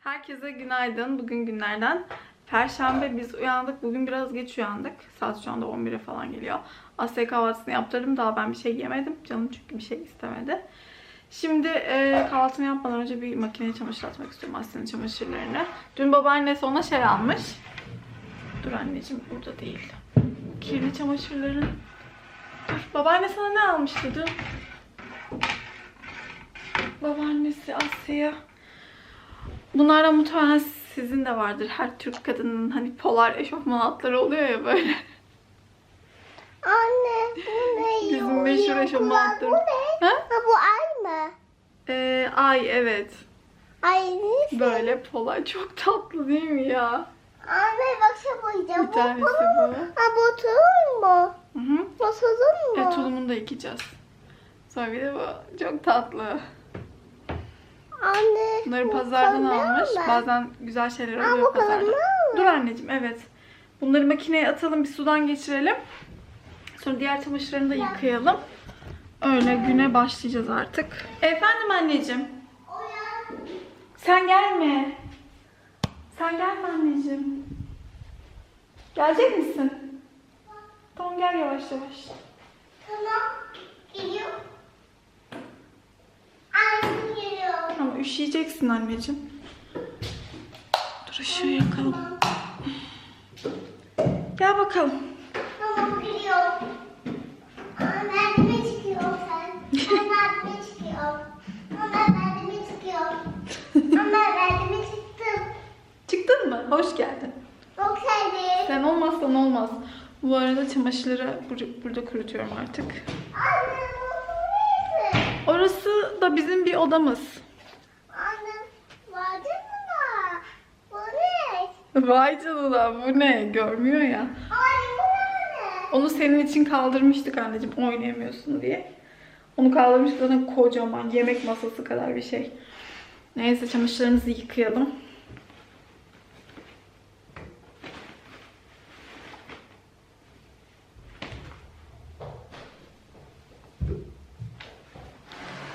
Herkese günaydın. Bugün günlerden Perşembe biz uyandık. Bugün biraz geç uyandık. Saat şu anda 11'e falan geliyor. Asya kahvaltısını yaptırdım. Daha ben bir şey yemedim. Canım çünkü bir şey istemedi. Şimdi e, kahvaltımı yapmadan önce bir makineye çamaşır atmak istiyorum Asya'nın çamaşırlarını. Dün babaannesi ona şey almış. Dur anneciğim burada değil. Kirli çamaşırların. Dur babaanne sana ne almıştı dün? Babaannesi Asya'ya. Bunlardan muhtemelen sizin de vardır. Her Türk kadının hani polar eşofman altları oluyor ya böyle. Anne bu ne? Bizim meşhur eşofman Bu altları. ne? Ha? Ha bu ay mı? Ee, ay evet. Ay ne? Böyle polar çok tatlı değil mi ya? Anne bak şu boyayacağım. Bir tanesi bu. Ha bu tulum mu? Hı hı. Bu tulum mu? Evet tulumunu da yıkayacağız. Sonra bir de bu. Çok tatlı. Anne. Bunları bu pazardan almış. mı? Bazen güzel şeyler oluyor pazarda. Dur anneciğim evet. Bunları makineye atalım bir sudan geçirelim. Sonra diğer çamaşırlarını da yıkayalım. Öyle güne başlayacağız artık. Efendim anneciğim. Sen gelme. Sen gelme anneciğim. Gelecek misin? Tamam gel yavaş yavaş. Tamam. Geliyor. Anne geliyor. Ama üşüyeceksin anneciğim. Dur ışığı yakalım. Gel bakalım. Tamam geliyor. Aa, Merdivene çıkıyor sen. Aa, Merdivene çıkıyor. Aa, Merdivene çıkıyor. Aa, Merdivene çıktım. Çıktın mı? Hoş geldin. Sevdim. Sen olmazsan olmaz. Bu arada çamaşırları bur- burada kurutuyorum artık. Anne? Orası da bizim bir odamız. Anne vardı mı? Bu ne? Vay canına bu ne? Görmüyor ya. Onu senin için kaldırmıştık anneciğim oynayamıyorsun diye. Onu kaldırmıştık zaten kocaman yemek masası kadar bir şey. Neyse çamaşırlarımızı yıkayalım.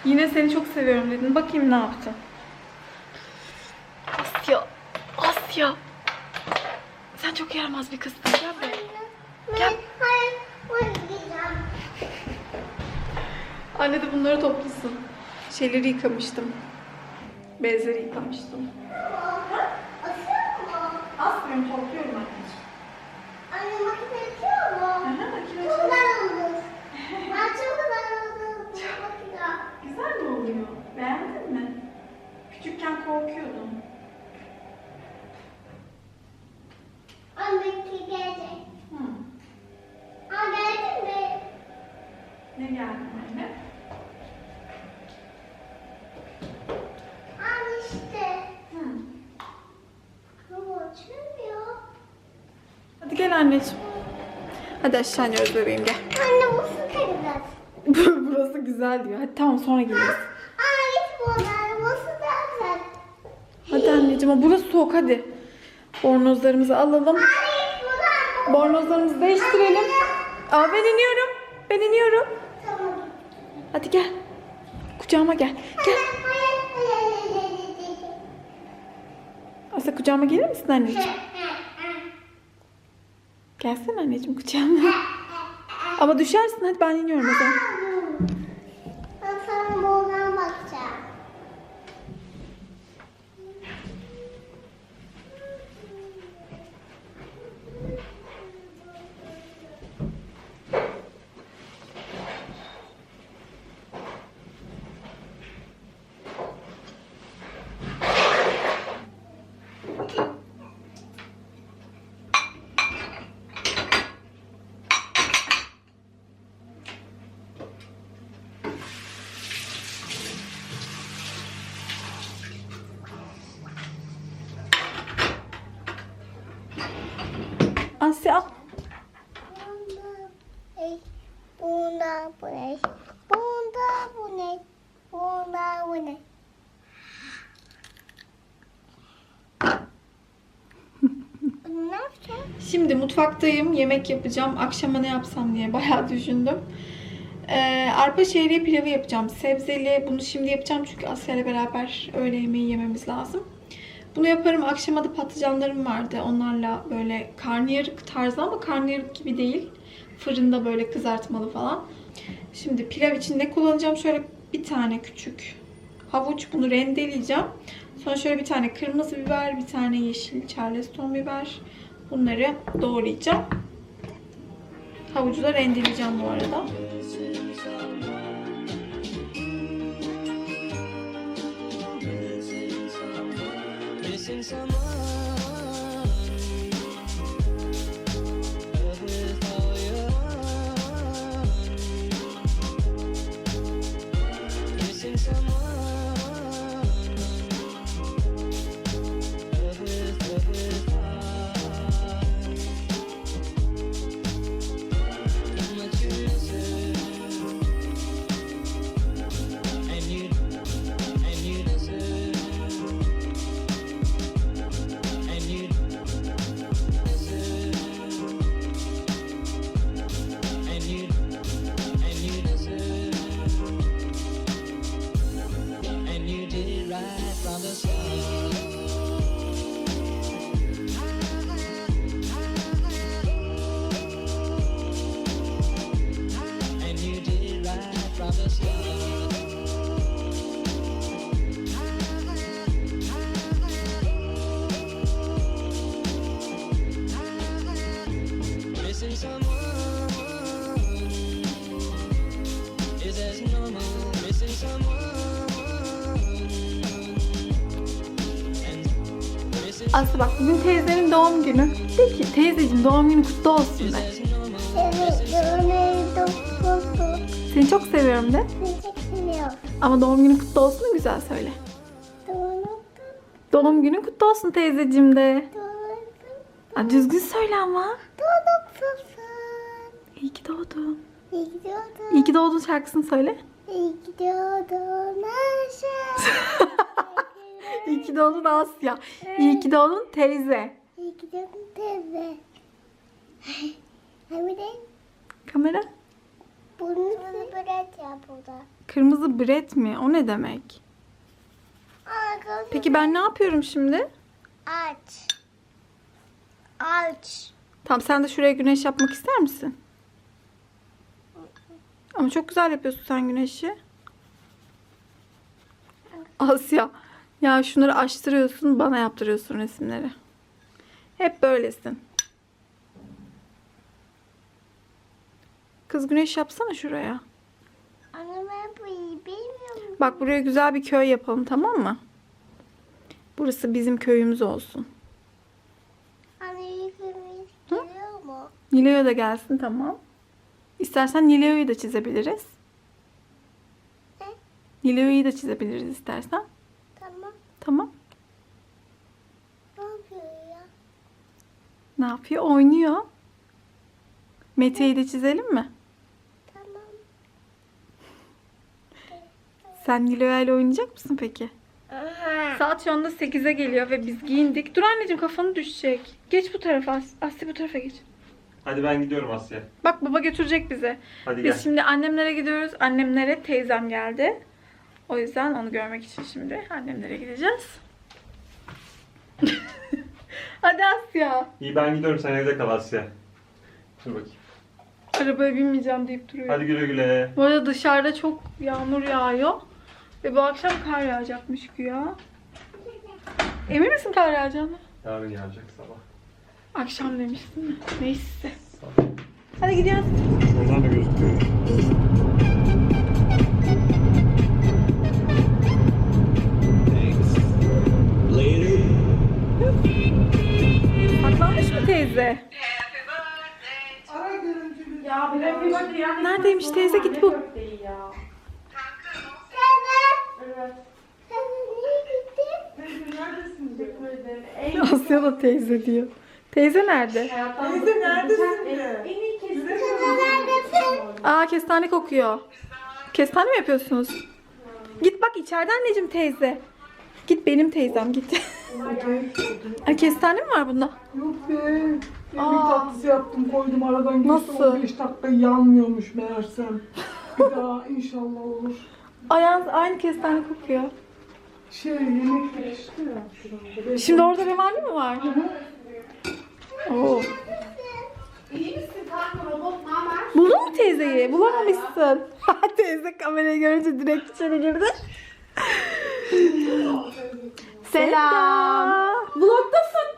Yine seni çok seviyorum dedin. Bakayım ne yaptın. Asya. Asya. Sen çok yaramaz bir kızsın. Gel buraya. Gel. Hayır, bunu giyeceğim. Anne de bunları toplasın. Şeyleri yıkamıştım. Bezleri yıkamıştım. Asıyor mu? Asmıyorum topluyorum anneciğim. Anne makine açıyor mu? Aha, makine Çok güzel olmuş. Ben çok güzel oldum. makine. Güzel mi oluyor? Beğendin mi? Küçükken korkuyordum. Anne belki gelecek. Hı. Aa geldin mi? Ne geldi anne? Anne işte. Hı. Bu açılmıyor. Hadi gel anneciğim. Hadi aşağı iniyoruz bebeğim gel. Anne bu su güzel. Burası güzel diyor. Hadi tamam sonra geliriz. Aa git buradan. Bu su zaten. Hadi anneciğim burası soğuk hadi. Bornozlarımızı alalım. Anne. Bornozlarımızı değiştirelim. Aa ben iniyorum. Ben iniyorum. Tamam. Hadi gel. Kucağıma gel. Gel. Asya kucağıma gelir misin anneciğim? Gelsene anneciğim kucağıma. Ama düşersin hadi ben iniyorum o zaman. Ben sana buradan bakacağım. Asya al. Ey, Bunda bu ne? Bunda bu ne? Bunda bu ne? Şimdi mutfaktayım. Yemek yapacağım. Akşama ne yapsam diye bayağı düşündüm. Ee, arpa şehriye pilavı yapacağım. Sebzeli. Bunu şimdi yapacağım çünkü Asya ile beraber öğle yemeği yememiz lazım. Bunu yaparım. Akşama da patlıcanlarım vardı. Onlarla böyle karnıyarık tarzı ama karnıyarık gibi değil. Fırında böyle kızartmalı falan. Şimdi pilav için ne kullanacağım? Şöyle bir tane küçük havuç. Bunu rendeleyeceğim. Sonra şöyle bir tane kırmızı biber, bir tane yeşil charleston biber. Bunları doğrayacağım. Havucu da rendeleyeceğim bu arada. Missing right from the Aslı bak bugün teyzenin doğum günü. De ki teyzeciğim doğum günü kutlu olsun de. Seni çok seviyorum de. Ama doğum günün kutlu olsun da güzel söyle. Doğum günün kutlu olsun teyzeciğim de. Aa, düzgün söyle ama. İyi ki doğdun. İyi gidiyordun. İyi ki doğdun şarkısını söyle. İyi gidiyordun Ayşe. İyi ki doğdun Asya. İyi ki doğdun teyze. İyi gidiyordun teyze. Hem de Kamera. bunu bırak ya burada. Kırmızı bret mi? O ne demek? Peki ben ne yapıyorum şimdi? aç. Aç. Tamam sen de şuraya güneş yapmak ister misin? Ama çok güzel yapıyorsun sen güneşi. Asya. Ya şunları açtırıyorsun bana yaptırıyorsun resimleri. Hep böylesin. Kız güneş yapsana şuraya. Anne ben bilmiyorum. Bak buraya güzel bir köy yapalım tamam mı? Burası bizim köyümüz olsun. Anne yıkılmış geliyor mu? Nilo'ya da gelsin tamam. İstersen Nilo'yu da çizebiliriz. Ne? Nilo'yu da çizebiliriz istersen. Tamam. Ne yapıyor ya? Ne yapıyor? Oynuyor. Mete'yi de çizelim mi? Tamam. Sen Nilo'ya ile oynayacak mısın peki? Saat şu anda 8'e geliyor ve biz giyindik. Dur anneciğim kafanı düşecek. Geç bu tarafa As- Aslı bu tarafa geç. Hadi ben gidiyorum Asya. Bak baba götürecek bizi. Hadi gel. Biz şimdi annemlere gidiyoruz. Annemlere teyzem geldi. O yüzden onu görmek için şimdi annemlere gideceğiz. Hadi Asya. İyi ben gidiyorum sen evde kal Asya. Dur bakayım. Arabaya binmeyeceğim deyip duruyor. Hadi güle güle. Bu arada dışarıda çok yağmur yağıyor. Ve bu akşam kar yağacakmış güya. Emin misin kar yağacağını? Yarın gelecek sabah. Akşam demiştin mi? Neyse. Sabah. Hadi gidiyoruz. Oradan da gözüküyor. Saklanmış mı teyze? Neredeymiş teyze git bul. Gittin? Asya da teyze diyor. Teyze nerede? Teyze neredesin de? Neredesin? Aa kestane kokuyor. Kestane mi yapıyorsunuz? Git bak içeride anneciğim teyze. Git benim teyzem git. Ay kestane mi var bunda? Yok be. Ekmek tatlısı yaptım koydum aradan geçti Nasıl? 15 dakika yanmıyormuş meğersem. Bir daha inşallah olur. Ayağınız aynı kestane kokuyor. Şey yemek işte ya. Şimdi orada Revani mi var? Oo. İyi misin kanka robot ne haber? Buldun mu teyzeyi? Bulamamışsın. Teyze kamerayı görünce direkt içeri girdi. Selam. Vlogdasın.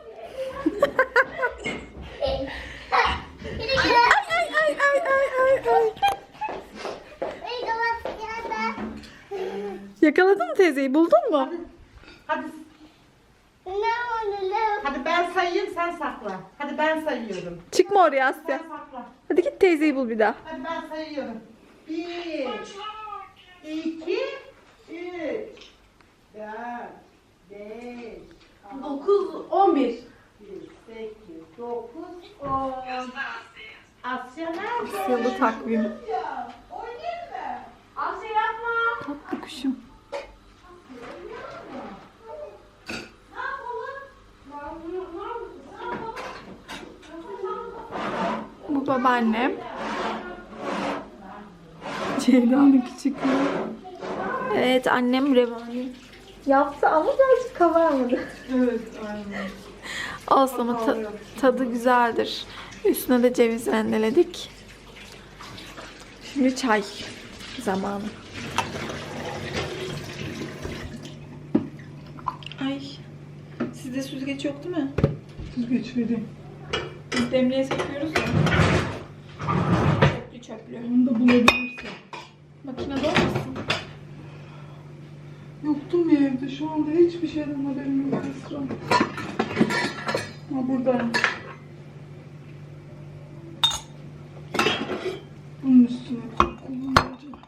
ay ay ay ay ay ay. Yakaladın mı teyzeyi? Buldun mu? Hadi hadi ben sayayım sen sakla. Hadi ben sayıyorum. Çıkma oraya Sen Asya. sakla. Hadi git teyzeyi bul bir daha. Hadi ben sayıyorum. Bir, iki, üç, dört, beş, dokuz, on bir. Sekiz, dokuz, on. Asya nerede? Asyalı takvim. Oynayayım mı? Asya yapma. Tatlı kuşum. Bu babaannem. Ceyda'nın küçüklüğü. Evet annem revani. Yaptı ama birazcık kabarmadı. Evet, aynen. Olsun ama ta- tadı güzeldir. Üstüne de ceviz rendeledik. Şimdi çay zamanı. Ay. Sizde süzgeç yok değil mi? Süzgeç vereyim. Biz demliğe sekiyoruz ya. Çöplü çöplü. Onu da bulabilirsin. Makinede olmasın. Yoktum ya evde şu anda hiçbir şeyden haberim yok Esra. Ha buradayım. Bunun üstüne kullanacağım.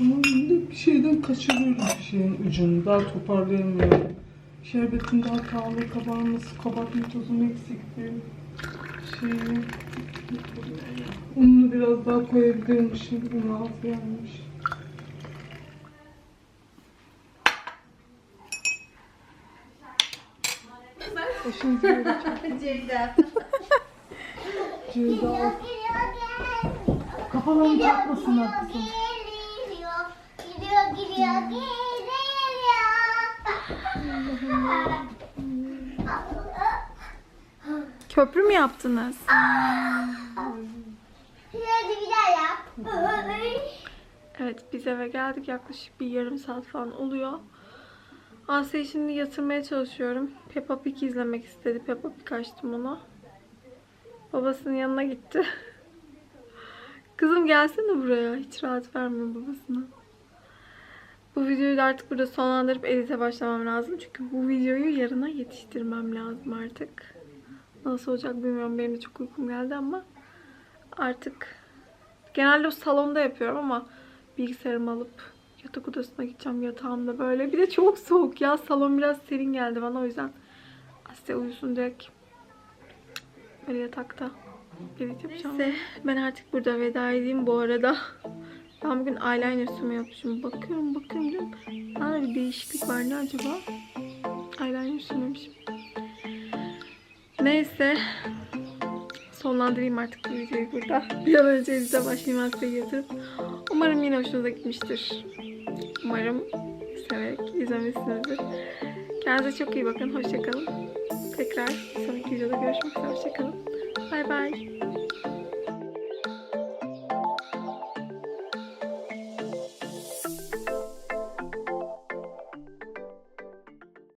Ama bir şeyden kaçırıyorum bir şeyin ucunu. Daha toparlayamıyorum. Şerbetin daha tağlı kabarması, kabartma tozun eksikliği. Şeyi. Ununu biraz daha koyabilirmişim. Un az gelmiş. Çok Ceyda. Ceyda. Kafalarını çarpmasınlar kızım. Geliyor, gidiyor, gidiyor, geliyor. Köprü mü yaptınız? Hadi bir daha yap. Evet biz eve geldik yaklaşık bir yarım saat falan oluyor. Asya'yı şimdi yatırmaya çalışıyorum. Peppa Pig izlemek istedi. Peppa Pig açtım ona. Babasının yanına gitti. Kızım gelsene buraya. Hiç rahat vermiyor babasına. Bu videoyu da artık burada sonlandırıp edite başlamam lazım. Çünkü bu videoyu yarına yetiştirmem lazım artık. Nasıl olacak bilmiyorum. Benim de çok uykum geldi ama artık genelde o salonda yapıyorum ama bilgisayarımı alıp yatak odasına gideceğim yatağımda böyle. Bir de çok soğuk ya. Salon biraz serin geldi bana o yüzden. Asya uyusun direkt. Böyle yatakta. Edit yapacağım. Neyse ben artık burada veda edeyim bu arada. Ben bugün eyeliner sürme yapmışım. Bakıyorum bakıyorum diyorum. Bana bir değişiklik var ne acaba? Eyeliner sürmemişim. Neyse. Sonlandırayım artık bu videoyu burada. Bir an önce edite başlayayım Asya'yı yatırıp. Umarım yine hoşunuza gitmiştir. Umarım severek izlemişsinizdir. Kendinize çok iyi bakın. Hoşçakalın. Tekrar sonraki videoda görüşmek üzere. Hoşçakalın. Bay bay.